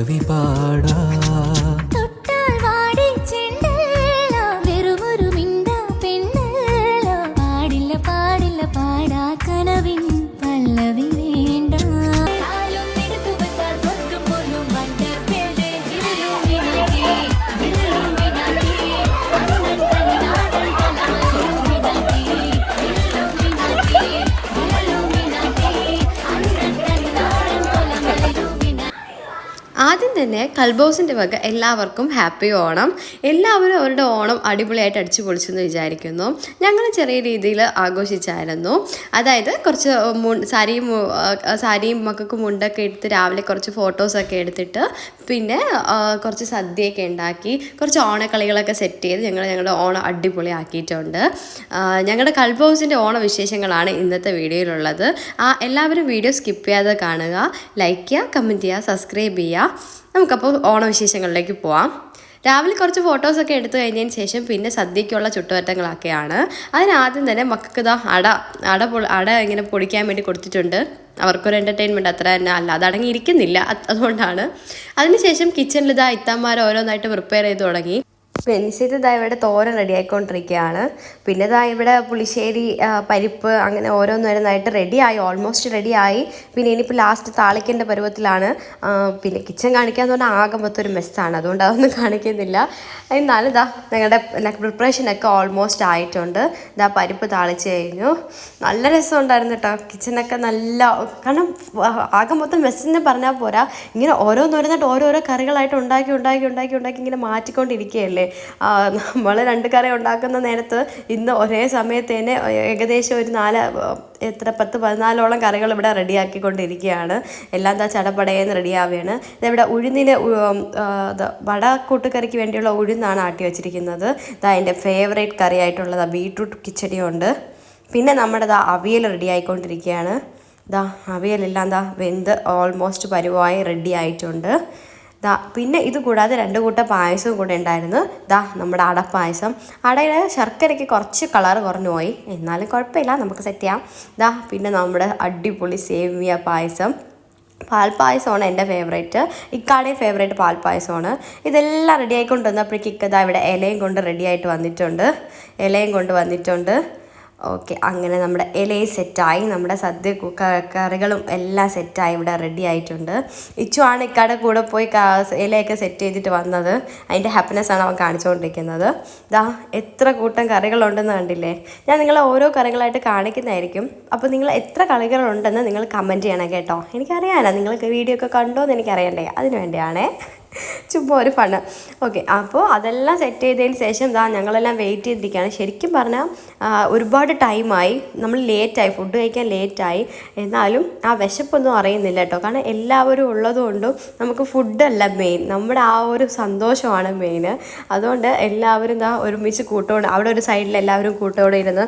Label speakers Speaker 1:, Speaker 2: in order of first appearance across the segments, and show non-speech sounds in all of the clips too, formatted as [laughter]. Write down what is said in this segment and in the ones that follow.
Speaker 1: പല്ലവി പാടാ
Speaker 2: തന്നെ കൽബോസിന്റെ വക എല്ലാവർക്കും ഹാപ്പി ഓണം. എല്ലാവരും അവരുടെ ഓണം അടിപൊളിയായിട്ട് അടിച്ചു പൊളിച്ചെന്ന് വിചാരിക്കുന്നു. ഞങ്ങൾ ചെറിയ രീതിയിൽ ആഘോഷിച്ചായിരുന്നു. അതായത് കുറച്ച് മു സാരിയും സാരിയും മക്കൾക്ക് മുണ്ടൊക്കെ എടുത്ത് രാവിലെ കുറച്ച് ഫോട്ടോസൊക്കെ എടുത്തിട്ട് പിന്നെ കുറച്ച് സദ്യയൊക്കെ ഉണ്ടാക്കി കുറച്ച് ഓണക്കളികളൊക്കെ സെറ്റ് ചെയ്ത് ഞങ്ങൾ ഞങ്ങളുടെ ഓണം അടിപൊളിയാക്കിയിട്ടുണ്ട്. ഞങ്ങളുടെ കൽബോസിന്റെ ഓണവിശേഷങ്ങളാണ് ഇന്നത്തെ വീഡിയോയിലുള്ളത്. ആ എല്ലാവരും വീഡിയോ സ്കിപ്പ് ചെയ്യാതെ കാണുക ലൈക്ക് ചെയ്യുക കമന്റ് ചെയ്യുക സബ്സ്ക്രൈബ് ചെയ്യുക. നമുക്കപ്പോൾ ഓണവിശേഷങ്ങളിലേക്ക് പോവാം. രാവിലെ കുറച്ച് ഫോട്ടോസൊക്കെ എടുത്തു കഴിഞ്ഞതിന് ശേഷം പിന്നെ സദ്യക്കുള്ള ചുട്ടുവട്ടങ്ങളൊക്കെയാണ് അതിനാദ്യം തന്നെ മക്കൾക്ക് ഇതാ അട അട പൊ അട ഇങ്ങനെ പൊടിക്കാൻ വേണ്ടി കൊടുത്തിട്ടുണ്ട്. അവർക്കൊരു എന്റർടൈൻമെന്റ് അത്ര തന്നെ അല്ല അത് അടങ്ങിയിരിക്കുന്നില്ല. അതുകൊണ്ടാണ്. അതിനുശേഷം കിച്ചണിൽ ഇതാ ഇത്താന്മാർ ഓരോന്നായിട്ട് പ്രിപ്പയർ ചെയ്ത് തുടങ്ങി. പെൻസിൽ ഇതാ ഇവിടെ തോരൻ റെഡി ആയിക്കൊണ്ടിരിക്കുകയാണ് പിന്നെ ഇതാ ഇവിടെ പുളിശ്ശേരി പരിപ്പ് അങ്ങനെ ഓരോന്നോരോന്നായിട്ട് റെഡിയായി ഓൾമോസ്റ്റ് റെഡിയായി. പിന്നെ ഇനിയിപ്പോൾ ലാസ്റ്റ് താളിക്കേണ്ട പരുവത്തിലാണ്. പിന്നെ കിച്ചൺ കാണിക്കാന്ന് പറഞ്ഞാൽ ആകെ മൊത്തം ഒരു മെസ്സാണ് അതുകൊണ്ട് അതൊന്നും കാണിക്കുന്നില്ല. എന്നാലും ഇതാ ഞങ്ങളുടെ പ്രിപ്പറേഷനൊക്കെ ഓൾമോസ്റ്റ് ആയിട്ടുണ്ട്. ഇതാ പരിപ്പ് താളിച്ച് കഴിഞ്ഞു. നല്ല രസമുണ്ടായിരുന്നു കേട്ടോ കിച്ചണൊക്കെ നല്ല കാരണം ആകെ മൊത്തം മെസ്സെന്ന് പറഞ്ഞാൽ പോരാ. ഇങ്ങനെ ഓരോന്നോരോന്നായിട്ട് ഓരോരോ കറികളായിട്ട് ഉണ്ടാക്കി ഉണ്ടാക്കി ഉണ്ടാക്കി ഉണ്ടാക്കി ഇങ്ങനെ മാറ്റിക്കൊണ്ടിരിക്കുകയല്ലേ. നമ്മൾ രണ്ട് കറി ഉണ്ടാക്കുന്ന നേരത്ത് ഇന്ന് ഒരേ സമയത്ത് തന്നെ ഏകദേശം ഒരു നാല് എത്ര പത്ത് പതിനാലോളം കറികൾ ഇവിടെ റെഡിയാക്കിക്കൊണ്ടിരിക്കുകയാണ്. എല്ലാം എന്താ ചടപടയെന്ന് റെഡിയാവുകയാണ്. ഇതിവിടെ ഉഴുന്നിന് വട കൂട്ടുകറിക്ക് വേണ്ടിയുള്ള ഉഴുന്നാണ് ആട്ടി വെച്ചിരിക്കുന്നത്. ഇതാ എന്റെ ഫേവറേറ്റ് കറിയായിട്ടുള്ളത് ബീട്രൂട്ട് കിച്ചടിയുണ്ട്. പിന്നെ നമ്മുടെ ദാ അവിയൽ റെഡി ആയിക്കൊണ്ടിരിക്കുകയാണ് ദാ അവിയലെല്ലാം ദാ വെന്ത് ഓൾമോസ്റ്റ് പരുവായി റെഡി ആയിട്ടുണ്ട് ദാ പിന്നെ ഇത് കൂടാതെ രണ്ട് കൂട്ടം പായസവും കൂടെ ഉണ്ടായിരുന്നു. ദാ നമ്മുടെ അടപ്പായസം അടയുടെ ശർക്കരയ്ക്ക് കുറച്ച് കളർ കുറഞ്ഞു പോയി. എന്നാലും കുഴപ്പമില്ല നമുക്ക് സെറ്റ് ചെയ്യാം. ദാ പിന്നെ നമ്മുടെ അടിപൊളി സേമിയ പായസം. പാൽപ്പായസമാണ് എന്റെ ഫേവറേറ്റ് ഇക്കാടെയും ഫേവറേറ്റ് പാൽപ്പായസമാണ് ഇതെല്ലാം റെഡി ആയിക്കൊണ്ട് വന്നപ്പോഴേക്കും ഇക്കതാ ഇവിടെ ഇലയും കൊണ്ട് റെഡി ആയിട്ട് വന്നിട്ടുണ്ട്. ഇലയും കൊണ്ട് വന്നിട്ടുണ്ട്. ഓക്കെ അങ്ങനെ നമ്മുടെ ഇലയും സെറ്റായി. നമ്മുടെ സദ്യ കറികളും എല്ലാം സെറ്റായി. ഇവിടെ റെഡി ആയിട്ടുണ്ട്. ഇച്ചുവാണ് ഇക്കാടെ കൂടെ പോയി ഇലയൊക്കെ സെറ്റ് ചെയ്തിട്ട് വന്നത്. അതിന്റെ ഹാപ്പിനെസ് ആണ് അവൻ കാണിച്ചുകൊണ്ടിരിക്കുന്നത്. ദാ എത്ര കൂട്ടം കറികളുണ്ടെന്ന് കണ്ടില്ലേ? ഞാൻ നിങ്ങളെ ഓരോ കറികളായിട്ട് കാണിക്കുന്നതായിരിക്കും. അപ്പോൾ നിങ്ങൾ എത്ര കറികളുണ്ടെന്ന് നിങ്ങൾ കമന്റ് ചെയ്യണം കേട്ടോ. എനിക്കറിയാനോ. നിങ്ങൾക്ക് വീഡിയോ ഒക്കെ കണ്ടോ എന്ന് എനിക്കറിയണ്ടേ. അതിന് വേണ്ടിയാണേ. ചുമ്മാ ഒരു ഫണ് ഓക്കെ അപ്പോൾ അതെല്ലാം സെറ്റ് ചെയ്തതിന് ശേഷം എന്താ ഞങ്ങളെല്ലാം വെയിറ്റ് ചെയ്തിരിക്കുകയാണ്. ശരിക്കും പറഞ്ഞാൽ ഒരുപാട് ടൈമായി നമ്മൾ ലേറ്റായി ഫുഡ് കഴിക്കാൻ ലേറ്റായി എന്നാലും ആ വിശപ്പൊന്നും അറിയുന്നില്ല കേട്ടോ. കാരണം എല്ലാവരും ഉള്ളതുകൊണ്ടും നമുക്ക് ഫുഡല്ല മെയിൻ നമ്മുടെ ആ ഒരു സന്തോഷമാണ് മെയിൻ അതുകൊണ്ട് എല്ലാവരും എന്താ ഒരുമിച്ച് കൂട്ടുകൊണ്ട് അവിടെ ഒരു സൈഡിൽ എല്ലാവരും കൂട്ടോടെ ഇരുന്ന്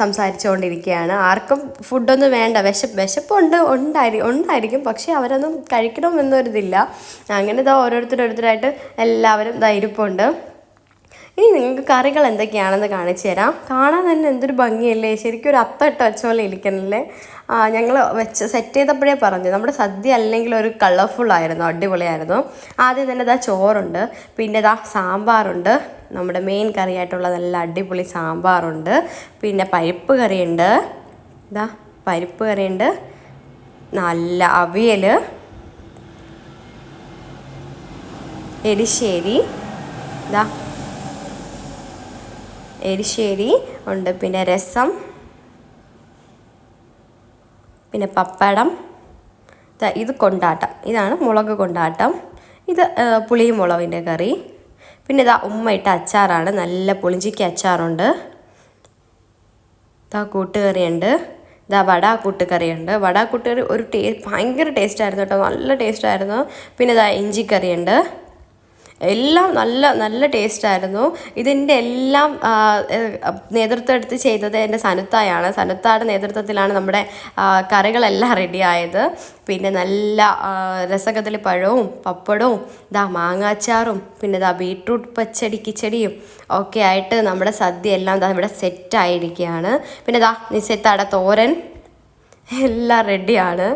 Speaker 2: സംസാരിച്ചുകൊണ്ടിരിക്കുകയാണ് ആർക്കും ഫുഡൊന്നും വേണ്ട. വിശപ്പ് വിശപ്പുണ്ട് ഉണ്ടായിരിക്കും ഉണ്ടായിരിക്കും. പക്ഷേ അവരൊന്നും കഴിക്കണമെന്നൊരിതില്ല. അങ്ങനെ ഇതാ ഓരോരുത്തരോരുത്തരായിട്ട് എല്ലാവരും ധൈര്യപ്പുണ്ട് ഇനി നിങ്ങൾക്ക് കറികൾ എന്തൊക്കെയാണെന്ന് കാണിച്ചു തരാം. കാണാൻ തന്നെ എന്തൊരു ഭംഗിയല്ലേ? ശരിക്കും ഒരു അത്തട്ട വെച്ച പോലെ ഇരിക്കണല്ലേ ഞങ്ങൾ വെച്ച് സെറ്റ് ചെയ്തപ്പോഴേ പറഞ്ഞു. നമ്മുടെ സദ്യ അല്ലെങ്കിൽ ഒരു കളർഫുൾ ആയിരുന്നു അടിപൊളിയായിരുന്നു. ആദ്യം തന്നെ ഇതാ ചോറുണ്ട് പിന്നെ ഇതാ സാമ്പാറുണ്ട്. നമ്മുടെ മെയിൻ കറിയായിട്ടുള്ള നല്ല അടിപൊളി സാമ്പാറുണ്ട്. പിന്നെ പരിപ്പ് കറിയുണ്ട്. ഇതാ പരിപ്പ് കറിയുണ്ട്. നല്ല അവിയൽ എരിശ്ശേരി ഇതാ എരിശ്ശേരി ഉണ്ട്. പിന്നെ രസം. പിന്നെ പപ്പടം. ഇത് കൊണ്ടാട്ടം. ഇതാണ് മുളക് കൊണ്ടാട്ടം. ഇത് ആ, പുളിയും മുളകിന്റെ കറി. പിന്നെ ഇതാ ഉമ്മ ഇട്ട അച്ചാറാണ്. നല്ല പുളിഞ്ചിക്ക് അച്ചാറുണ്ട്. ഇതാ കൂട്ടുകറിയുണ്ട്. ഇതാ വട കൂട്ടുകറിയുണ്ട്. വട കൂട്ടുകറി ഒരു ടേ ഭയങ്കര ടേസ്റ്റായിരുന്നു കേട്ടോ. നല്ല ടേസ്റ്റായിരുന്നു. പിന്നെ ഇതാ ഇഞ്ചിക്കറിയുണ്ട്. എല്ലാം നല്ല നല്ല ടേസ്റ്റായിരുന്നു ഇതിന്റെ എല്ലാം നേതൃത്വം എടുത്ത് ചെയ്തത് എന്റെ സനുത്തായാണ്. സനുത്തായുടെ നേതൃത്വത്തിലാണ് നമ്മുടെ കറികളെല്ലാം കറികളെല്ലാം റെഡിയായത് പിന്നെ നല്ല രസകദളി പഴവും പപ്പടവും ഇതാ മാങ്ങാച്ചാറും പിന്നെ ഇതാ ബീട്രൂട്ട് പച്ചടി കിച്ചടിയും ഒക്കെ ആയിട്ട് നമ്മുടെ സദ്യ എല്ലാം ഇതാ ഇവിടെ സെറ്റായിരിക്കുകയാണ് പിന്നെ ഇതാ നിശ്ചയത്താടെ തോരൻ എല്ലാം റെഡിയാണ്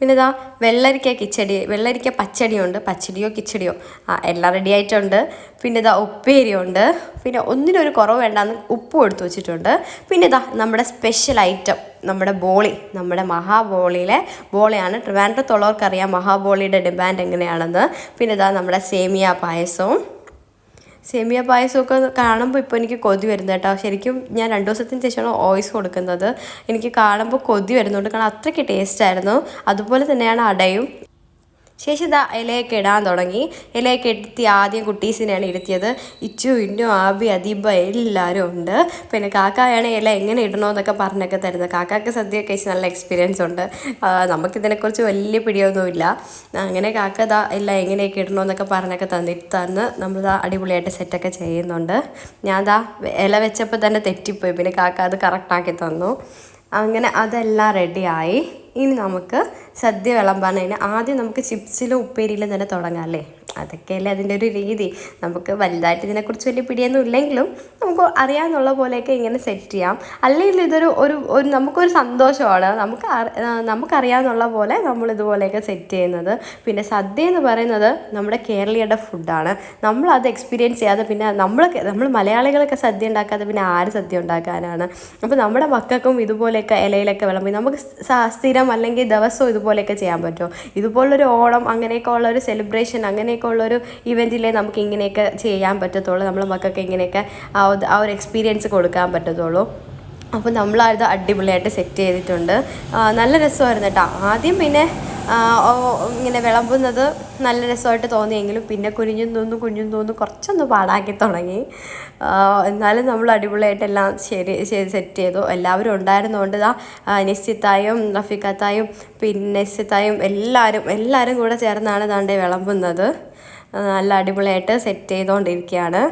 Speaker 2: പിന്നെ ഇതാ വെള്ളരിക്ക കിച്ചടി വെള്ളരിക്ക പച്ചടിയുണ്ട് പച്ചടിയോ കിച്ചടിയോ. ആ എല്ലാം റെഡി ആയിട്ടുണ്ട്. പിന്നെ ഇതാ ഉപ്പേരിയുണ്ട്. പിന്നെ ഒന്നിനൊരു കുറവ് വേണ്ടാന്ന് ഉപ്പും എടുത്തു വെച്ചിട്ടുണ്ട്. പിന്നെ ഇതാ നമ്മുടെ സ്പെഷ്യൽ ഐറ്റം നമ്മുടെ ബോളി നമ്മുടെ മഹാബോളിയിലെ ബോളിയാണ്. ട്രിവാൻഡ്രത്തുള്ളവർക്കറിയാം മഹാബോളിയുടെ ഡിമാൻഡ് എങ്ങനെയാണെന്ന്. പിന്നെ ഇതാ നമ്മുടെ സേമിയ പായസവും സേമിയ പായസമൊക്കെ കാണുമ്പോൾ ഇപ്പോൾ എനിക്ക് കൊതി വരുന്നത് കേട്ടോ. ശരിക്കും ഞാൻ രണ്ട് ദിവസത്തിന് ശേഷമാണ് ഓയിസ് കൊടുക്കുന്നത്. എനിക്ക് കാണുമ്പോൾ കൊതി വരുന്നുണ്ട് കാരണം അത്രയ്ക്ക് ടേസ്റ്റ് ആയിരുന്നു. അതുപോലെ തന്നെയാണ് അടയും. ശേഷം ഇതാ ഇലയൊക്കെ ഇടാൻ തുടങ്ങി. ഇലയൊക്കെ ഇരുത്തി ആദ്യം കുട്ടീസിനെയാണ് ഇരുത്തിയത്. ഇച്ചു ഇന്നു ആബി അദീബ എല്ലാവരും ഉണ്ട്. പിന്നെ കാക്കയാണ് ഇല എങ്ങനെ ഇടണമെന്നൊക്കെ പറഞ്ഞൊക്കെ തരുന്നത്. കാക്കാക്ക് സദ്യ കഴിച്ച് നല്ല എക്സ്പീരിയൻസ് ഉണ്ട്. നമുക്കിതിനെക്കുറിച്ച് വലിയ പിടിയൊന്നുമില്ല. അങ്ങനെ കാക്ക ഇതാ ഇല്ല എങ്ങനെയൊക്കെ ഇടണമെന്നൊക്കെ പറഞ്ഞൊക്കെ തന്നിട്ട് തന്ന് നമ്മളിതാ അടിപൊളിയായിട്ട് സെറ്റൊക്കെ ചെയ്യുന്നുണ്ട്. ഞാൻ ദാ ഇല വെച്ചപ്പോൾ തന്നെ തെറ്റിപ്പോയി. പിന്നെ കാക്ക അത് കറക്റ്റാക്കി തന്നു. അങ്ങനെ അതെല്ലാം റെഡിയായി ഇനി നമുക്ക് സദ്യ വിളമ്പാനതിന് ആദ്യം നമുക്ക് ചിപ്സിലും ഉപ്പേരിയിലും തന്നെ തുടങ്ങാം അല്ലേ? അതൊക്കെയല്ലേ അതിന്റെ ഒരു രീതി. നമുക്ക് വലുതായിട്ട് ഇതിനെക്കുറിച്ച് വലിയ പിടിയൊന്നും ഇല്ലെങ്കിലും നമുക്ക് അറിയാമെന്നുള്ള പോലെയൊക്കെ ഇങ്ങനെ സെറ്റ് ചെയ്യാം. അല്ലെങ്കിൽ ഇതൊരു ഒരു ഒരു നമുക്കൊരു സന്തോഷമാണ്. നമുക്ക് നമുക്കറിയാമെന്നുള്ള പോലെ നമ്മൾ ഇതുപോലെയൊക്കെ സെറ്റ് ചെയ്യുന്നത്. പിന്നെ സദ്യ എന്ന് പറയുന്നത് നമ്മുടെ കേരളീയരുടെ ഫുഡാണ് നമ്മൾ അത് എക്സ്പീരിയൻസ് ചെയ്യാതെ പിന്നെ നമ്മൾ നമ്മൾ മലയാളികളൊക്കെ സദ്യ ഉണ്ടാക്കാതെ പിന്നെ ആര് സദ്യ ഉണ്ടാക്കാനാണ്? അപ്പോൾ നമ്മുടെ മക്കൾക്കും ഇതുപോലെയൊക്കെ ഇലയിലൊക്കെ വിളമ്പി നമുക്ക് സ- സ്ഥിരം അല്ലെങ്കിൽ ദിവസവും ഇതുപോലെയൊക്കെ ചെയ്യാൻ പറ്റുമോ? ഇതുപോലൊരു ഓണം അങ്ങനെയൊക്കെ ഉള്ള ഒരു സെലിബ്രേഷൻ അങ്ങനെയൊക്കെ ഉള്ളൊരു ഇവന്റിലേ നമുക്ക് ഇങ്ങനെയൊക്കെ ചെയ്യാൻ പറ്റത്തുള്ളൂ? നമ്മൾ മക്കൾക്ക് ഇങ്ങനെയൊക്കെ ആ ഒരു എക്സ്പീരിയൻസ് കൊടുക്കാൻ പറ്റത്തുള്ളൂ. അപ്പോൾ നമ്മളത് അടിപൊളിയായിട്ട് സെറ്റ് ചെയ്തിട്ടുണ്ട്. നല്ല രസമായിരുന്നു കേട്ടോ ആദ്യം പിന്നെ ഇങ്ങനെ വിളമ്പുന്നത് നല്ല രസമായിട്ട് തോന്നിയെങ്കിലും പിന്നെ കുനിഞ്ഞും തോന്നു കുഞ്ഞും തോന്നു കുറച്ചൊന്ന് പാടാക്കി തുടങ്ങി. എന്നാലും നമ്മൾ അടിപൊളിയായിട്ടെല്ലാം ശരി ശരി സെറ്റ് ചെയ്തു. എല്ലാവരും ഉണ്ടായിരുന്നുകൊണ്ട് ഇതാ ആ, നിശ്ചിത്തായും റഫീഖത്തായും പിന്നെ നിശ്ചിത്തായും എല്ലാവരും എല്ലാവരും കൂടെ ചേർന്നാണ് ദാണ്ടെ വിളമ്പുന്നത്. നല്ല അടിപൊളിയായിട്ട് സെറ്റ് ചെയ്തുകൊണ്ടിരിക്കുകയാണ്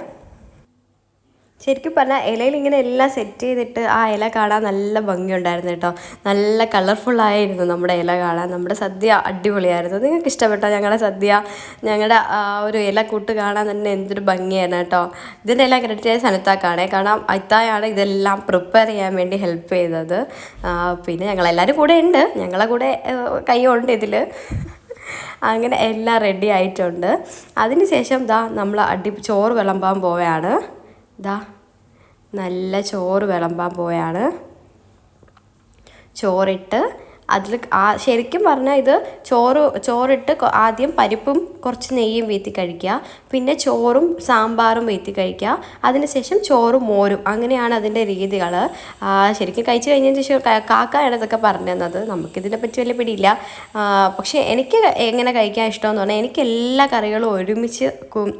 Speaker 2: ശരിക്കും പറഞ്ഞാൽ ഇലയിൽ ഇങ്ങനെ എല്ലാം സെറ്റ് ചെയ്തിട്ട് ആ ഇല കാണാൻ നല്ല ഭംഗിയുണ്ടായിരുന്നു കേട്ടോ. നല്ല കളർഫുള്ളായിരുന്നു നമ്മുടെ ഇല കാണാൻ. നമ്മുടെ സദ്യ അടിപൊളിയായിരുന്നു. നിങ്ങൾക്ക് ഇഷ്ടപ്പെട്ടോ? ഞങ്ങളുടെ സദ്യ ഞങ്ങളുടെ ആ ഒരു ഇല കൂട്ട് കാണാൻ തന്നെ എന്തൊരു ഭംഗിയായിരുന്നു കേട്ടോ. ഇതിന്റെ എല്ലാം ക്രെഡിറ്റ് സനത്താക്കാണേ. കാരണം അത്തായാണ് ഇതെല്ലാം പ്രിപ്പയർ ചെയ്യാൻ വേണ്ടി ഹെൽപ്പ് ചെയ്തത്. പിന്നെ ഞങ്ങളെല്ലാവരും കൂടെ ഉണ്ട്. ഞങ്ങളെ കൂടെ കൈയുണ്ട് ഇതിൽ അങ്ങനെ എല്ലാം റെഡി ആയിട്ടുണ്ട്. അതിനുശേഷം ദാ നമ്മൾ അടി ചോറ് വിളമ്പാൻ പോവുകയാണ്. ദാ നല്ല ചോറ് വിളമ്പാൻ പോയാണ്. ചോറിട്ട് അതിൽ ആ ശരിക്കും പറഞ്ഞാൽ ഇത് ചോറ് ചോറിട്ട് ആദ്യം പരിപ്പും കുറച്ച് നെയ്യും വീത്തി കഴിക്കുക. പിന്നെ ചോറും സാമ്പാറും വീത്തി കഴിക്കുക. അതിനുശേഷം ചോറും മോരും. അങ്ങനെയാണ് അതിന്റെ രീതികൾ. ശരിക്കും കഴിച്ചു കഴിഞ്ഞതിന് ശേഷം കാക്കയാണ് ഇതൊക്കെ പറഞ്ഞു തന്നത്. നമുക്കിതിനെ പറ്റി വലിയ പിടിയില്ല. പക്ഷേ എനിക്ക് എങ്ങനെ കഴിക്കാൻ ഇഷ്ടമെന്ന് പറഞ്ഞാൽ എനിക്ക് എല്ലാ കറികളും ഒരുമിച്ച്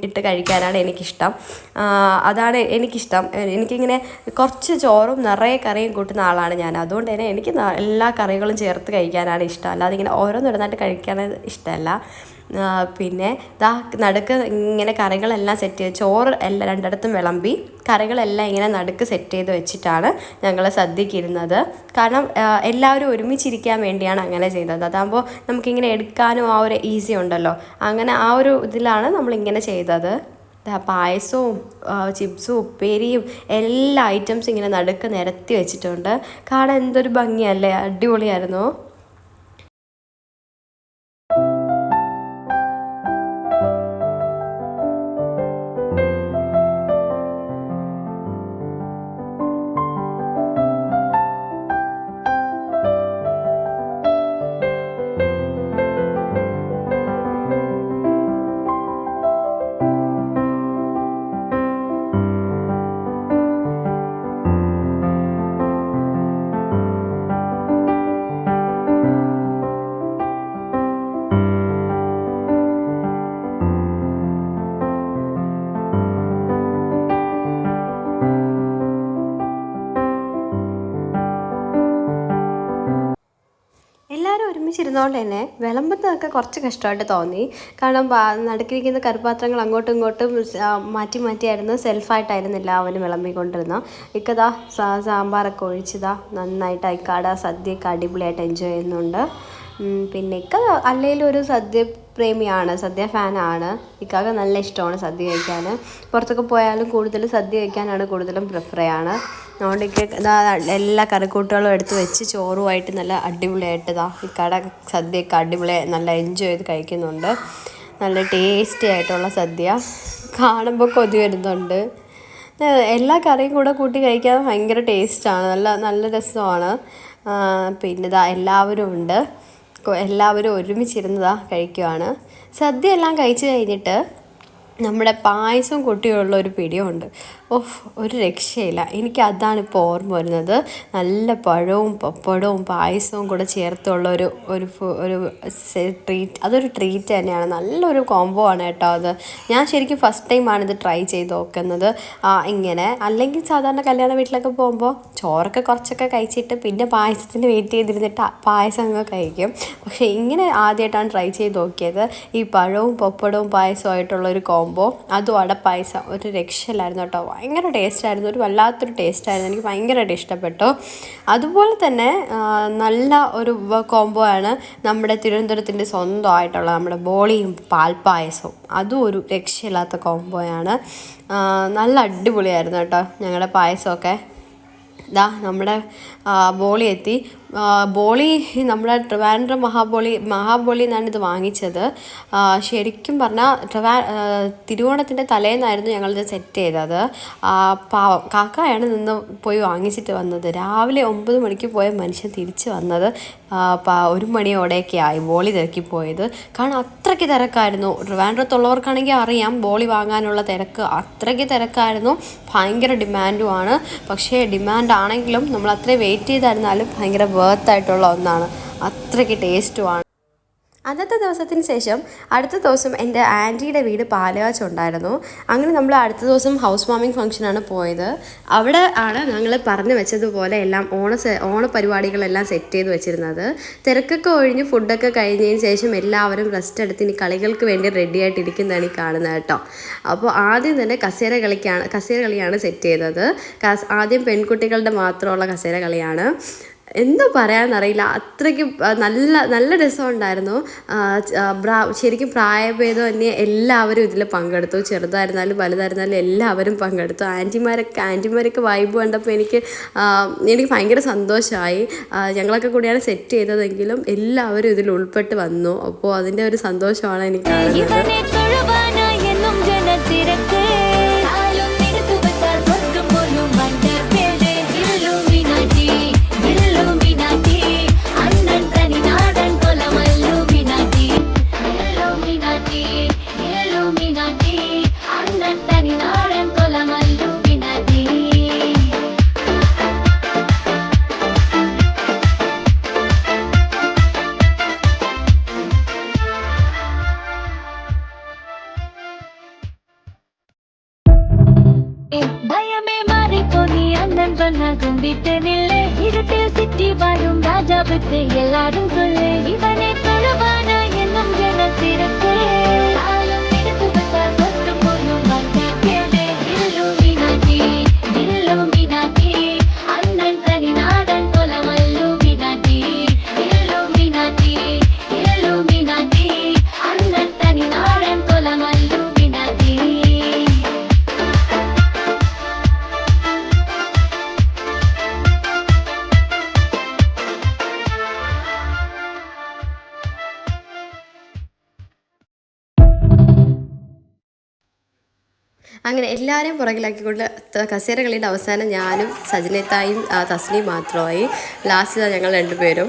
Speaker 2: ഇട്ട് കഴിക്കാനാണ് എനിക്കിഷ്ടം. അതാണ് എനിക്കിഷ്ടം. എനിക്കിങ്ങനെ കുറച്ച് ചോറും നിറയെ കറിയും കൂട്ടുന്ന ആളാണ് ഞാൻ. അതുകൊണ്ട് തന്നെ എനിക്ക് എല്ലാ കറികളും കഴിക്കാനാണ് ഇഷ്ടം. അല്ലാതെ ഇങ്ങനെ ഓരോന്നിടുന്നായിട്ട് കഴിക്കാൻ ഇഷ്ടമല്ല പിന്നെ ഇതാ നടുക്ക് ഇങ്ങനെ കറികളെല്ലാം സെറ്റ് ചെയ്ത് ചോറ് എല്ലാം രണ്ടിടത്തും വിളമ്പി കറികളെല്ലാം ഇങ്ങനെ നടുക്ക് സെറ്റ് ചെയ്ത് വെച്ചിട്ടാണ് ഞങ്ങൾ സദ്യക്കിരുന്നത്. കാരണം എല്ലാവരും ഒരുമിച്ചിരിക്കാൻ വേണ്ടിയാണ് അങ്ങനെ ചെയ്തത്. അതാകുമ്പോൾ നമുക്കിങ്ങനെ എടുക്കാനും ആ ഒരു ഈസി ഉണ്ടല്ലോ. അങ്ങനെ ആ ഒരു ഇതിലാണ് നമ്മളിങ്ങനെ ചെയ്തത്. പായസവും ചിപ്സും ഉപ്പേരിയും എല്ലാ ഐറ്റംസും ഇങ്ങനെ നടുക്ക് നിരത്തി വെച്ചിട്ടുണ്ട്. കാണാൻ എന്തൊരു ഭംഗിയല്ലേ? അടിപൊളിയായിരുന്നു? ഒരുമിച്ചിരുന്നോണ്ട് തന്നെ വിളമ്പുന്നതൊക്കെ കുറച്ച് കഷ്ടമായിട്ട് തോന്നി. കാരണം നടക്കിരിക്കുന്ന കരുപാത്രങ്ങൾ അങ്ങോട്ടും ഇങ്ങോട്ടും മാറ്റി മാറ്റിയായിരുന്നു സെൽഫായിട്ടായിരുന്നില്ല അവന് വിളമ്പിക്കൊണ്ടിരുന്നത്. ഇക്കതാ സാമ്പാറൊക്കെ ഒഴിച്ചതാ നന്നായിട്ട് അയക്കാട സദ്യയൊക്കെ അടിപൊളിയായിട്ട് എൻജോയ് ചെയ്യുന്നുണ്ട്. പിന്നെ ഇക്ക അല്ലെങ്കിലും ഒരു സദ്യ പ്രേമിയാണ് സദ്യ ഫാനാണ്. ഇക്കാക്ക് നല്ല ഇഷ്ടമാണ് സദ്യ കഴിക്കാൻ പുറത്തൊക്കെ പോയാലും കൂടുതൽ സദ്യ കഴിക്കാനാണ് കൂടുതലും പ്രിഫർ ചെയ്യാണ്. അതുകൊണ്ട് ഇക്ക ഇതാ എല്ലാ കറിക്കൂട്ടുകളും എടുത്ത് വെച്ച് ചോറുമായിട്ട് നല്ല അടിപൊളിയായിട്ട് ഇതാ ഈ കട സദ്യയൊക്കെ അടിപൊളി നല്ല എൻജോയ് ചെയ്ത് കഴിക്കുന്നുണ്ട്. നല്ല ടേസ്റ്റി ആയിട്ടുള്ള സദ്യ. കാണുമ്പോൾ കൊതി വരുന്നുണ്ട്. എല്ലാ കറിയും കൂടെ കൂട്ടി കഴിക്കാൻ ഭയങ്കര ടേസ്റ്റാണ് നല്ല നല്ല രസമാണ്. പിന്നെ ഇതാ എല്ലാവരും ഉണ്ട്. എല്ലാവരും ഒരുമിച്ചിരുന്നതാ കഴിക്കുവാണ്. സദ്യ എല്ലാം കഴിച്ചു കഴിഞ്ഞിട്ട് നമ്മുടെ പായസം കൂട്ടിയുള്ള ഒരു പിടിയുണ്ട്. ഓഫ് ഒരു രക്ഷയില്ല. എനിക്ക് അതാണ് ഇപ്പോൾ ഓർമ്മ വരുന്നത്. നല്ല പഴവും പപ്പടവും പായസവും കൂടെ ചേർത്തുള്ള ഒരു ഒരു ഒരു ട്രീറ്റ് അതൊരു ട്രീറ്റ് തന്നെയാണ്. നല്ലൊരു കോംബോ ആണ് കേട്ടോ അത്. ഞാൻ ശരിക്കും ഫസ്റ്റ് ടൈമാണ് ഇത് ട്രൈ ചെയ്ത് നോക്കുന്നത്. ഇങ്ങനെ. അല്ലെങ്കിൽ സാധാരണ കല്യാണ വീട്ടിലൊക്കെ പോകുമ്പോൾ ചോറൊക്കെ കുറച്ചൊക്കെ കഴിച്ചിട്ട് പിന്നെ പായസത്തിന് വെയിറ്റ് ചെയ്തിരുന്നിട്ട് പായസം അങ്ങ് കഴിക്കും. പക്ഷേ ഇങ്ങനെ ആദ്യമായിട്ടാണ് ട്രൈ ചെയ്ത് നോക്കിയത്. ഈ പഴവും പപ്പടവും പായസവും ആയിട്ടുള്ള ഒരു കോംബോ അതും അടപ്പായസം ഒരു രക്ഷയില്ലായിരുന്നു കേട്ടോ. ഭയങ്കര ടേസ്റ്റായിരുന്നു ഒരു വല്ലാത്തൊരു ടേസ്റ്റായിരുന്നു എനിക്ക് ഭയങ്കരമായിട്ട് ഇഷ്ടപ്പെട്ടു. അതുപോലെ തന്നെ നല്ല ഒരു കോംബോ ആണ് നമ്മുടെ തിരുവനന്തപുരത്തിന്റെ സ്വന്തമായിട്ടുള്ള നമ്മുടെ ബോളിയും പാൽപ്പായസവും. അതും ഒരു രക്ഷയില്ലാത്ത കോംബോയാണ് നല്ല അടിപൊളിയായിരുന്നു കേട്ടോ ഞങ്ങളുടെ പായസമൊക്കെ. ദാ നമ്മുടെ ബോളി എത്തി ബോളി നമ്മുടെ ട്രിവാൻഡ്രം മഹാബോളി മഹാബോളി എന്നാണ് ഇത് വാങ്ങിച്ചത്. ശരിക്കും പറഞ്ഞാൽ ട്രിവാ തിരുവോണത്തിന്റെ തലേന്നായിരുന്നു ഞങ്ങളിത് സെറ്റ് ചെയ്തത്. പാവം കാക്കയാണ് നിന്ന് പോയി വാങ്ങിച്ചിട്ട് വന്നത്. രാവിലെ ഒമ്പത് മണിക്ക് പോയ മനുഷ്യൻ തിരിച്ച് വന്നത് ഒരു മണിയോടെയൊക്കെ ആയി ബോളി തിരക്കി പോയത്. കാരണം അത്രയ്ക്ക് തിരക്കായിരുന്നു. ട്രിവാൻഡ്രത്തുള്ളവർക്കാണെങ്കിൽ അറിയാം ബോളി വാങ്ങാനുള്ള തിരക്ക് അത്രയ്ക്ക് തിരക്കായിരുന്നു. ഭയങ്കര ഡിമാൻഡുമാണ് പക്ഷേ ഡിമാൻഡ് ആണെങ്കിലും നമ്മൾ അത്രയും വെയിറ്റ് ചെയ്തായിരുന്നാലും ഭയങ്കര വേർത്തായിട്ടുള്ള ഒന്നാണ്. അത്രയ്ക്ക് ടേസ്റ്റുമാണ് അന്നത്തെ ദിവസത്തിന് ശേഷം അടുത്ത ദിവസം എന്റെ ആന്റിയുടെ വീട് പാലകാച്ച് ഉണ്ടായിരുന്നു. അങ്ങനെ നമ്മൾ അടുത്ത ദിവസം ഹൗസ് വാമിംഗ് ഫംഗ്ഷനാണ് പോയത്. അവിടെ ആണ് ഞങ്ങൾ പറഞ്ഞു വെച്ചതുപോലെ എല്ലാം ഓണ ഓണപരിപാടികളെല്ലാം ഓണ പരിപാടികളെല്ലാം സെറ്റ് ചെയ്ത് വെച്ചിരുന്നത്. തിരക്കൊക്കെ ഒഴിഞ്ഞ് ഫുഡൊക്കെ കഴിഞ്ഞതിന് ശേഷം എല്ലാവരും റെസ്റ്റ് എടുത്ത് ഇനി കളികൾക്ക് വേണ്ടി റെഡി ആയിട്ടിരിക്കുന്നതാണ് ഈ കാണുന്നത് കേട്ടോ. അപ്പോൾ ആദ്യം തന്നെ കസേര കളിക്കാണ് കസേര കളിയാണ് സെറ്റ് ചെയ്തത്. ആദ്യം പെൺകുട്ടികളുടെ മാത്രമുള്ള കസേര കളിയാണ്. എന്തോ പറയാന്നറിയില്ല. അത്രയ്ക്ക് നല്ല നല്ല രസമുണ്ടായിരുന്നു. ശരിക്കും പ്രായഭേദം തന്നെ എല്ലാവരും ഇതിൽ പങ്കെടുത്തു. ചെറുതായിരുന്നാലും വലുതായിരുന്നാലും എല്ലാവരും പങ്കെടുത്തു. ആന്റിമാരൊക്കെ ആന്റിമാരൊക്കെ വൈബ് കണ്ടപ്പോൾ എനിക്ക് എനിക്ക് ഭയങ്കര സന്തോഷമായി ഞങ്ങളൊക്കെ കൂടിയാണ് സെറ്റ് ചെയ്തതെങ്കിലും എല്ലാവരും ഇതിൽ ഉൾപ്പെട്ട് വന്നു. അപ്പോൾ അതിന്റെ ഒരു സന്തോഷമാണ് എനിക്ക് അങ്ങനെ എല്ലാവരെയും പുറകിലാക്കിക്കൊണ്ട് കൊണ്ട് കസേര കളിയുടെ അവസാനം ഞാനും സജനത്തായും ആ, തസ്നിയും മാത്രമായി. ലാസ്റ്റ് ഞങ്ങൾ രണ്ടുപേരും.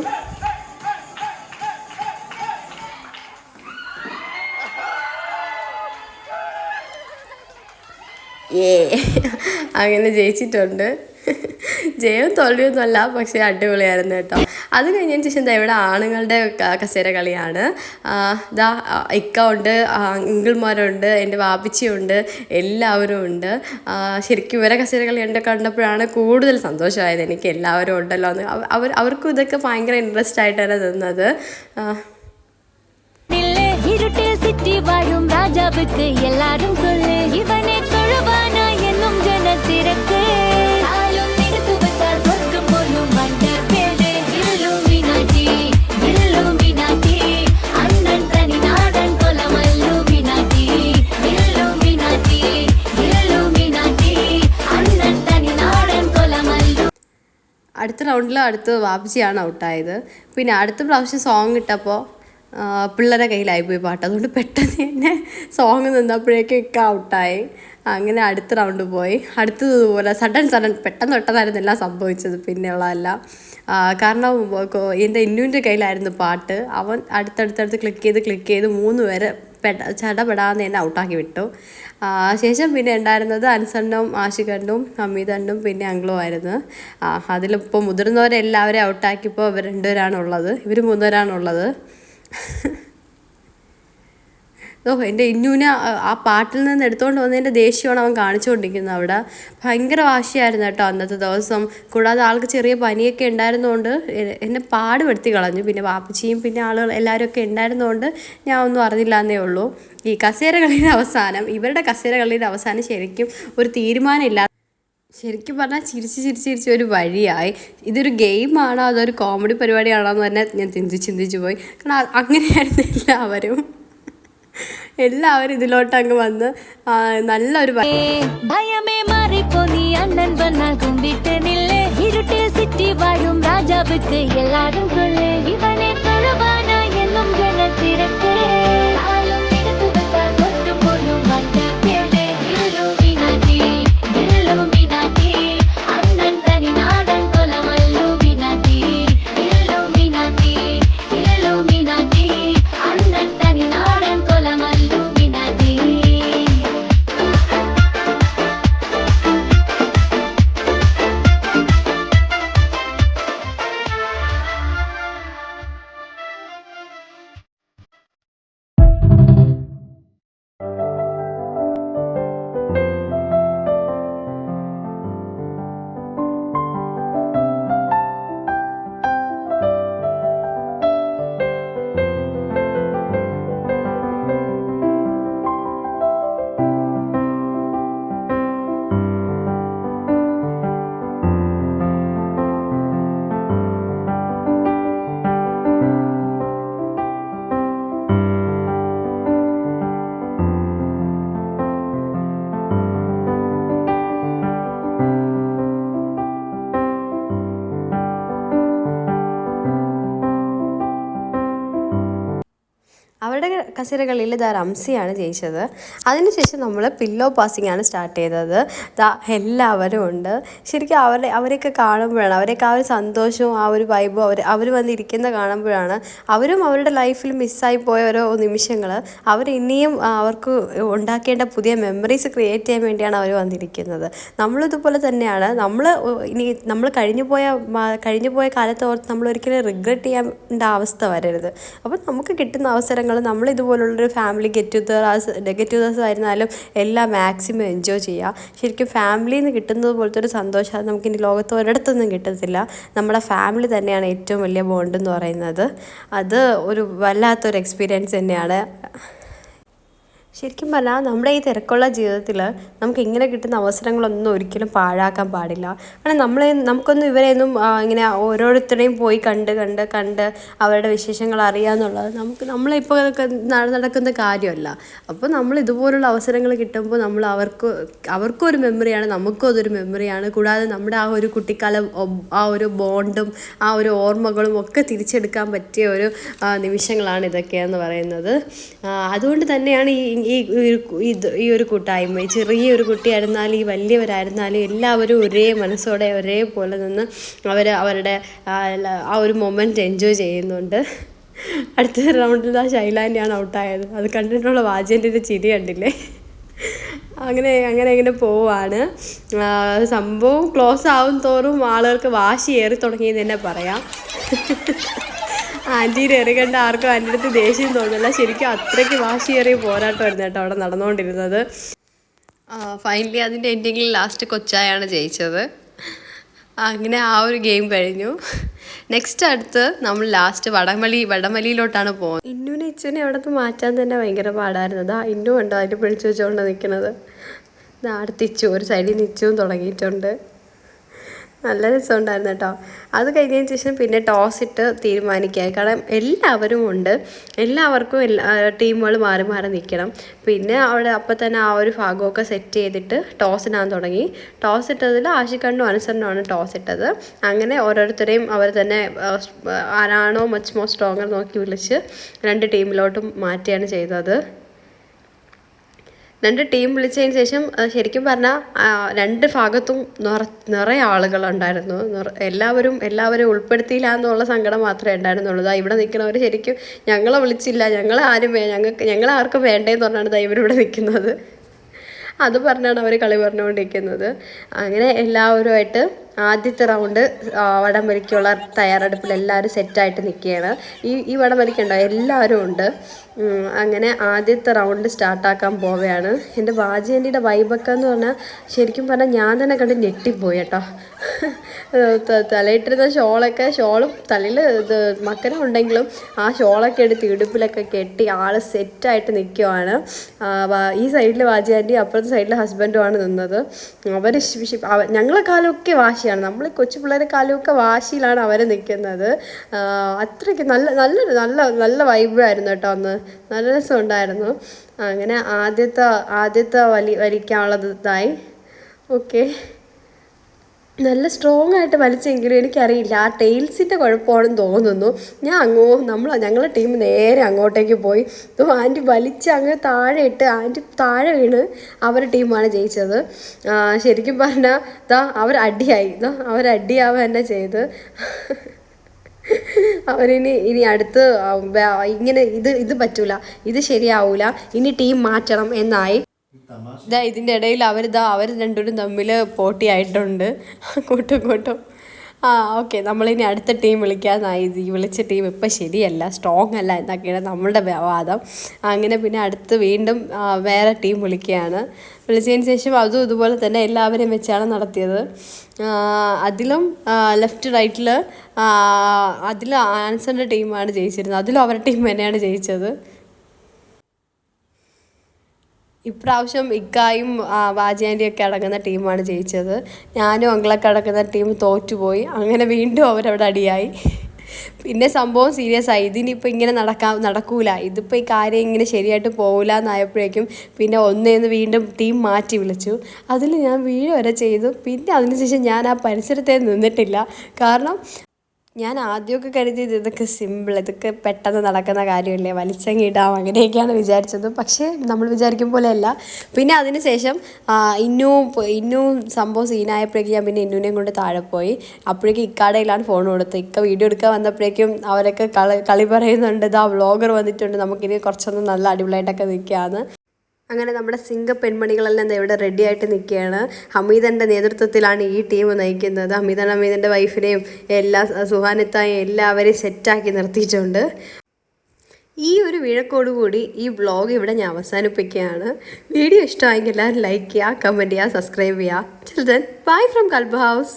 Speaker 2: ഏ [laughs] അങ്ങനെ ജയിച്ചിട്ടുണ്ട്. ജയവും തോൽവിയൊന്നും അല്ല പക്ഷേ അടിപൊളിയായിരുന്നു കേട്ടോ അത് കഴിഞ്ഞതിന് ശേഷം ദാ ഇവിടെ ആണുങ്ങളുടെ ക- കസേര കളിയാണ് ആ, ദാ ആ, ഇക്ക ഉണ്ട് ആ, അങ്കിൾമാരുണ്ട് എൻ്റെ വാപ്പിച്ചിയുണ്ട് എല്ലാവരും ഉണ്ട് ആ, ശരിക്കും ഇവരെ കസേര കളി കണ്ട് കണ്ടപ്പോഴാണ് കൂടുതൽ സന്തോഷമായത് എനിക്ക് എല്ലാവരും ഉണ്ടല്ലോ എന്ന് അവ- അവർ അവർക്കും ഇതൊക്കെ ഭയങ്കര ഇൻട്രസ്റ്റ് ആയിട്ടാണ് നിന്നത് ആ,
Speaker 3: நில்லு இருட்டில் சிற்றி வாழும் ராஜாவுக்கு எல்லாரும் சொல்லு இவனே தொழுவானா என்னும் ஜனத்திற்கு
Speaker 2: അടുത്ത റൗണ്ടിൽ അടുത്ത് വാപ്പിച്ചിയാണ് ഔട്ടായത്. പിന്നെ അടുത്ത പ്രാവശ്യം സോങ് ഇട്ടപ്പോൾ പിള്ളേരെ കയ്യിലായിപ്പോയി പാട്ട്. അതുകൊണ്ട് പെട്ടെന്ന് തന്നെ സോങ് നിന്നപ്പോഴേക്കും ഒക്കെ ഔട്ടായി. അങ്ങനെ അടുത്ത റൗണ്ട് പോയി. അടുത്തതുപോലെ സഡൻ സഡൻ പെട്ടെന്ന് പെട്ടെന്നായിരുന്നു എല്ലാം സംഭവിച്ചത് പിന്നെയുള്ളതല്ല. കാരണം എന്റെ ഇന്നുവിന്റെ കയ്യിലായിരുന്നു പാട്ട്. അവൻ അടുത്തടുത്തടുത്ത് ക്ലിക്ക് ചെയ്ത് ക്ലിക്ക് ചെയ്ത് മൂന്ന് പേര് പെട ചടപെടാന്ന് എന്നെ ഔട്ടാക്കി വിട്ടു. ശേഷം പിന്നെ ഉണ്ടായിരുന്നത് അൻസണ്ണും ആഷിഖണ്ണും അമിതണ്ണും പിന്നെ അങ്കിളും ആയിരുന്നു. അതിലിപ്പോൾ മുതിർന്നവരെല്ലാവരെയും ഔട്ടാക്കിയപ്പോൾ ഇവർ രണ്ടുപേരാണുള്ളത്. ഇവർ മൂന്നുപേരാണുള്ളത്. ഓ എന്റെ ഇന്നൂന ആ- പാട്ടിൽ നിന്ന് എടുത്തുകൊണ്ട് വന്നതിന്റെ ദേഷ്യമാണ് അവൻ കാണിച്ചുകൊണ്ടിരിക്കുന്നത് അവിടെ. ഭയങ്കര വാശിയായിരുന്നു കേട്ടോ അന്നത്തെ ദിവസം. കൂടാതെ ആൾക്ക് ചെറിയ പനിയൊക്കെ ഉണ്ടായിരുന്നതുകൊണ്ട് എന്നെ പാടുപെടുത്തി കളഞ്ഞു. പിന്നെ വാപ്പച്ചിയും പിന്നെ ആളുകൾ എല്ലാവരും ഒക്കെ ഉണ്ടായിരുന്നതുകൊണ്ട് ഞാൻ ഒന്നും അറിഞ്ഞില്ല എന്നേ ഉള്ളൂ. ഈ കസേര കളിയുടെ അവസാനം ഇവരുടെ കസേര കളിയുടെ അവസാനം ശരിക്കും ഒരു തീരുമാനമില്ല ശരിക്കും പറഞ്ഞാൽ ചിരിച്ച് ചിരിച്ച് ചിരിച്ച് ഒരു വഴിയായി. ഇതൊരു ഗെയിമാണോ? അതൊരു കോമഡി പരിപാടിയാണോ എന്ന് തന്നെ ഞാൻ ചിന്തിച്ച് ചിന്തിച്ച് പോയി. കാരണം അങ്ങനെയായിരുന്നില്ല അങ്ങനെയായിരുന്നു എല്ലാവരും ഇതിലോട്ട് അങ്ങ് വന്ന് നല്ലൊരു
Speaker 3: ഭയമേ മാറിപ്പോ നീ അണ്ണൻ വന്നാൽ കുമ്പിട്ടനില്ലേ ഇരുട്ടെ സിറ്റി വാഴും രാജാവുക്ക് എല്ലാരും ഇവനെ എന്നും ജനത്തിരക്ക്
Speaker 2: അവരുടെ കസേരകളിൽ ദാ റംസിയാണ് ജയിച്ചത്. അതിനുശേഷം നമ്മൾ പില്ലോ പാസിംഗ് ആണ് സ്റ്റാർട്ട് ചെയ്തത്. ദാ എല്ലാവരും ഉണ്ട്. ശരിക്കും അവരെ അവരെയൊക്കെ കാണുമ്പോഴാണ് അവരെയൊക്കെ ആ ഒരു സന്തോഷവും ആ ഒരു വൈബും അവർ അവർ വന്നിരിക്കുന്ന കാണുമ്പോഴാണ് അവരും അവരുടെ ലൈഫിൽ മിസ്സായി പോയ ഓരോ നിമിഷങ്ങൾ അവർ ഇനിയും അവർക്ക് ഉണ്ടാക്കേണ്ട പുതിയ മെമ്മറീസ് ക്രിയേറ്റ് ചെയ്യാൻ വേണ്ടിയാണ് അവർ വന്നിരിക്കുന്നത്. നമ്മളിതുപോലെ തന്നെയാണ്. നമ്മൾ ഇനി നമ്മൾ കഴിഞ്ഞു പോയ കഴിഞ്ഞു പോയ കാലത്ത് ഓർത്ത് നമ്മൾ ഒരിക്കലും റിഗ്രറ്റ് ചെയ്യേണ്ട അവസ്ഥ വരരുത്. അപ്പം നമുക്ക് കിട്ടുന്ന അവസരങ്ങൾ നമ്മൾ ഇതുപോലുള്ളൊരു family get togethers get togethers ആയിരുന്നാലും എല്ലാം മാക്സിമം എൻജോയ് ചെയ്യുക ശരിക്കും ഫാമിലിയിൽ നിന്ന് കിട്ടുന്നത് പോലത്തെ ഒരു സന്തോഷം നമുക്ക് ഇനി ലോകത്ത് ഒരിടത്തൊന്നും കിട്ടത്തില്ല. നമ്മുടെ ഫാമിലി തന്നെയാണ് ഏറ്റവും വലിയ ബോണ്ട് എന്ന് പറയുന്നത്. അത് ഒരു വല്ലാത്തൊരു എക്സ്പീരിയൻസ് തന്നെയാണ്. ശരിക്കും പറഞ്ഞാൽ നമ്മുടെ ഈ തിരക്കുള്ള ജീവിതത്തിൽ നമുക്ക് ഇങ്ങനെ കിട്ടുന്ന അവസരങ്ങളൊന്നും ഒരിക്കലും പാഴാക്കാൻ പാടില്ല. കാരണം നമ്മളെ നമുക്കൊന്നും ഇവരെയൊന്നും ഇങ്ങനെ ഓരോരുത്തരെയും പോയി കണ്ട് കണ്ട് കണ്ട് അവരുടെ വിശേഷങ്ങൾ അറിയാന്നുള്ളത് നമുക്ക് നമ്മളിപ്പോൾ നടക്കുന്ന കാര്യമല്ല. അപ്പോൾ നമ്മൾ ഇതുപോലുള്ള അവസരങ്ങൾ കിട്ടുമ്പോൾ നമ്മൾ അവർക്ക് അവർക്കും ഒരു മെമ്മറിയാണ് നമുക്കും അതൊരു മെമ്മറിയാണ്. കൂടാതെ നമ്മുടെ ആ ഒരു കുട്ടിക്കാലം ആ ഒരു ബോണ്ടും ആ ഒരു ഓർമ്മകളും ഒക്കെ തിരിച്ചെടുക്കാൻ പറ്റിയ ഒരു നിമിഷങ്ങളാണ് ഇതൊക്കെയെന്ന് പറയുന്നത്. അതുകൊണ്ട് തന്നെയാണ് ഈ ഈ ഇത് ഈ ഒരു കൂട്ടായ്മ ചെറിയൊരു കുട്ടിയായിരുന്നാലും ഈ വലിയവരായിരുന്നാലും എല്ലാവരും ഒരേ മനസ്സോടെ ഒരേപോലെ നിന്ന് അവർ അവരുടെ ആ, ഒരു മൊമെന്റ് എൻജോയ് ചെയ്യുന്നുണ്ട്. അടുത്ത റൗണ്ടിൽ ആ ശൈലാന്റെയാണ് ഔട്ടായത്. അത് കണ്ടിട്ടുള്ള വാജേന്റെ ഒരു ചിരി കണ്ടില്ലേ? അങ്ങനെ അങ്ങനെ ഇങ്ങനെ പോവാണ്. സംഭവം ക്ലോസ് ആവും തോറും ആളുകൾക്ക് വാശി ഏറി തുടങ്ങിയെന്ന് തന്നെ പറയാം. ആന്റീനെ എറികണ്ട ആർക്കും ആന്റി അടുത്ത് ദേഷ്യം തോന്നില്ല ശരിക്കും അത്രയ്ക്ക് വാശിയേറിയ പോരാട്ടമായിരുന്നു കേട്ടോ അവിടെ നടന്നുകൊണ്ടിരുന്നത്. ഫൈനലി അതിന്റെ എൻഡിങ്ങിൽ ലാസ്റ്റ് കൊച്ചായാണ് ജയിച്ചത്. അങ്ങനെ ആ ഒരു ഗെയിം കഴിഞ്ഞു. നെക്സ്റ്റ് അടുത്ത് നമ്മൾ ലാസ്റ്റ് വടമലി വടമലിയിലോട്ടാണ് പോകുന്നത്. ഇന്നുവിനെ ഇച്ചുവിനെ അവിടെ നിന്ന് മാറ്റാൻ തന്നെ ഭയങ്കര പാടായിരുന്നു. അതാ ഇന്നു ഉണ്ടോ അതിന്റെ പിടിച്ചു വെച്ചുകൊണ്ട് നിൽക്കുന്നത് അടുത്ത് ഇച്ചു ഒരു സൈഡിൽ നിന്ന് ഇച്ചുവും തുടങ്ങിയിട്ടുണ്ട്. നല്ല രസമുണ്ടായിരുന്നു കേട്ടോ. അത് കഴിഞ്ഞതിന് ശേഷം പിന്നെ ടോസ് ഇട്ട് തീരുമാനിക്കുക കാരണം എല്ലാവരും ഉണ്ട്. എല്ലാവർക്കും എല്ലാ ടീമുകൾ മാറി മാറി നിൽക്കണം. പിന്നെ അവിടെ അപ്പം തന്നെ ആ ഒരു ഭാഗമൊക്കെ സെറ്റ് ചെയ്തിട്ട് ടോസ് ഇടാൻ തുടങ്ങി. ടോസ് ഇട്ടതിൽ ആഷിക്കണ്ണും അനുസരണമാണ് ടോസ് ഇട്ടത്. അങ്ങനെ ഓരോരുത്തരെയും അവർ തന്നെ ആരാണോ മച്ച് മോർ സ്ട്രോങ്ങർ നോക്കി വിളിച്ച് രണ്ട് ടീമിലോട്ടും മാറ്റുകയാണ് ചെയ്തത്. രണ്ട് ടീം വിളിച്ചതിന് ശേഷം ശരിക്കും പറഞ്ഞാൽ രണ്ട് ഭാഗത്തും നിറ നിറയെ ആളുകളുണ്ടായിരുന്നു. എല്ലാവരും എല്ലാവരും ഉൾപ്പെടുത്തിയില്ല എന്നുള്ള സങ്കടം മാത്രമേ ഉണ്ടായിരുന്നുള്ളൂ. ദാ ഇവിടെ നിൽക്കുന്നവർ ശരിക്കും ഞങ്ങളെ വിളിച്ചില്ല ഞങ്ങളെ ആരും ഞങ്ങൾക്ക് ഞങ്ങളെ ആർക്കും വേണ്ടേന്ന് പറഞ്ഞാണ് ദാ ഇവരിവിടെ നിൽക്കുന്നത്. അത് പറഞ്ഞാണ് അവർ കളി പറഞ്ഞുകൊണ്ടിരിക്കുന്നത്. അങ്ങനെ എല്ലാവരുമായിട്ട് ആദ്യത്തെ റൗണ്ട് വടംവലിക്കുള്ള തയ്യാറെടുപ്പിൽ എല്ലാവരും സെറ്റായിട്ട് നിൽക്കുകയാണ്. ഈ ഈ വടംവലിക്കുണ്ടോ എല്ലാവരും ഉണ്ട്. അങ്ങനെ ആദ്യത്തെ റൗണ്ട് സ്റ്റാർട്ടാക്കാൻ പോവുകയാണ്. എന്റെ വാജിയന്റെ വൈബൊക്കെ എന്ന് പറഞ്ഞാൽ ശരിക്കും പറഞ്ഞാൽ ഞാൻ തന്നെ കണ്ട് ഞെട്ടിപ്പോയി കേട്ടോ. തലയിട്ടിരുന്ന ഷോളൊക്കെ ഷോളും തലയിൽ ഇത് മക്കരം ഉണ്ടെങ്കിലും ആ ഷോളൊക്കെ എടുത്ത് ഇടുപ്പിലൊക്കെ കെട്ടി ആൾ സെറ്റായിട്ട് നിൽക്കുവാണ് ഈ സൈഡിൽ വാജിയാന്റെ അപ്പുറത്തെ സൈഡിൽ ഹസ്ബൻഡുമാണ് നിന്നത്. അവർ ഞങ്ങളെ കാലമൊക്കെ വാശിയാണ്. നമ്മൾ കൊച്ചു പിള്ളേരെ കാലമൊക്കെ വാശിയിലാണ് അവർ നിൽക്കുന്നത് അത്രയ്ക്ക് നല്ല നല്ലൊരു നല്ല നല്ല വൈബായിരുന്നു കേട്ടോ അന്ന്. നല്ല രസമുണ്ടായിരുന്നു. അങ്ങനെ ആദ്യത്തെ ആദ്യത്തെ വലി വലിക്കാനുള്ളത് ഇതായി ഓക്കെ. നല്ല സ്ട്രോങ് ആയിട്ട് വലിച്ചെങ്കിലും എനിക്കറിയില്ല. ആ ടെയിൽസിന്റെ കുഴപ്പമാണെന്ന് തോന്നുന്നു. ഞാൻ അങ്ങോ നമ്മൾ ഞങ്ങളുടെ ടീം നേരെ അങ്ങോട്ടേക്ക് പോയി. ആന്റി വലിച്ച് അങ്ങ് താഴെ ഇട്ട് ആന്റി താഴെ വീണ് അവരുടെ ടീമാണ് ജയിച്ചത്. ശരിക്കും പറഞ്ഞാൽ ഇതാ അവർ അടിയായി. ഇതാ അടിയാവുക തന്നെ ചെയ്ത്. അവരിനി ഇനി അടുത്ത് ഇങ്ങനെ ഇത് ഇത് പറ്റൂല. ഇത് ശരിയാവൂല. ഇനി ടീം മാറ്റണം എന്നായി ഇതാ ഇതിന്റെ ഇടയിൽ അവരിതാ അവർ രണ്ടുപേരും തമ്മിൽ പോട്ടിയായിട്ടുണ്ട്. അങ്ങോട്ടും ഇങ്ങോട്ടും. ആ ഓക്കെ നമ്മളിനി അടുത്ത ടീം വിളിക്കാന്നായി ഈ വിളിച്ച ടീം ഇപ്പം ശരിയല്ല സ്ട്രോങ് അല്ല എന്നൊക്കെയാണ് നമ്മളുടെ വാദം. അങ്ങനെ പിന്നെ അടുത്ത് വീണ്ടും വേറെ ടീം വിളിക്കുകയാണ്. വിളിച്ചതിന് ശേഷം അതും ഇതുപോലെ തന്നെ എല്ലാവരെയും വെച്ചാണ് നടത്തിയത്. അതിലും ലെഫ്റ്റ് റൈറ്റിൽ അതിൽ ആൻസറിന്റെ ടീമാണ് ജയിച്ചിരുന്നത്. അതിലും അവരുടെ ടീം തന്നെയാണ് ജയിച്ചത്. ഇപ്രാവശ്യം ഇക്കായും വാജിയാന്റിയൊക്കെ അടങ്ങുന്ന ടീമാണ് ജയിച്ചത്. ഞാനും അങ്കിളൊക്കെ അടങ്ങുന്ന ടീം തോറ്റുപോയി. അങ്ങനെ വീണ്ടും അവരവിടെ അടിയായി. പിന്നെ സംഭവം സീരിയസ് ആയി. ഇതിനിപ്പോൾ ഇങ്ങനെ നടക്കാ നടക്കൂല. ഇതിപ്പോൾ ഈ കാര്യം ഇങ്ങനെ ശരിയായിട്ട് പോകില്ല എന്നായപ്പോഴേക്കും പിന്നെ ഒന്നേന്ന് വീണ്ടും ടീം മാറ്റി വിളിച്ചു. അതിൽ ഞാൻ വീഴ് വരെ ചെയ്തു. പിന്നെ അതിനുശേഷം ഞാൻ ആ പരിസരത്തെ നിന്നിട്ടില്ല. കാരണം ഞാൻ ആദ്യമൊക്കെ കരുതിയത് ഇതൊക്കെ സിമ്പിൾ ഇതൊക്കെ പെട്ടെന്ന് നടക്കുന്ന കാര്യമല്ലേ വലിച്ചങ്ങിടാം അങ്ങനെയൊക്കെയാണ് വിചാരിച്ചത്. പക്ഷേ നമ്മൾ വിചാരിക്കും പോലെയല്ല. പിന്നെ അതിനുശേഷം ഇന്നും ഇന്നും സംഭവം സീനായപ്പോഴേക്കും ഞാൻ പിന്നെ ഇന്നുവിനെയും കൊണ്ട് താഴെ പോയി. അപ്പോഴേക്കും ഇക്കാടയിലാണ് ഫോൺ കൊടുത്തത്. ഇക്ക വീഡിയോ എടുക്കാൻ വന്നപ്പോഴേക്കും അവരൊക്കെ കളി കളി പറയുന്നുണ്ട് ഇതാ വ്ളോഗർ വന്നിട്ടുണ്ട് നമുക്കിനി കുറച്ചൊന്ന് നല്ല അടിപൊളിയായിട്ടൊക്കെ നിൽക്കാമെന്ന് അങ്ങനെ നമ്മുടെ സിംഗ പെൺമണികളെല്ലാം ഇവിടെ റെഡി ആയിട്ട് നിൽക്കുകയാണ്. ഹമീദന്റെ നേതൃത്വത്തിലാണ് ഈ ടീം നയിക്കുന്നത്. ഹമീദൻ ഹമീദന്റെ വൈഫിനെയും എല്ലാ സുഹാനത്തായും എല്ലാവരെയും സെറ്റാക്കി നിർത്തിയിട്ടുണ്ട്. ഈ ഒരു വിഴക്കോടുകൂടി ഈ വ്ളോഗ് ഇവിടെ ഞാൻ അവസാനിപ്പിക്കുകയാണ്. വീഡിയോ ഇഷ്ടമായെങ്കിൽ എല്ലാവരും ലൈക്ക് ചെയ്യുക കമന്റ് ചെയ്യുക സബ്സ്ക്രൈബ് ചെയ്യുക. ചിൽഡ്രൻ ബൈ ഫ്രം കൽബ് ഹൗസ്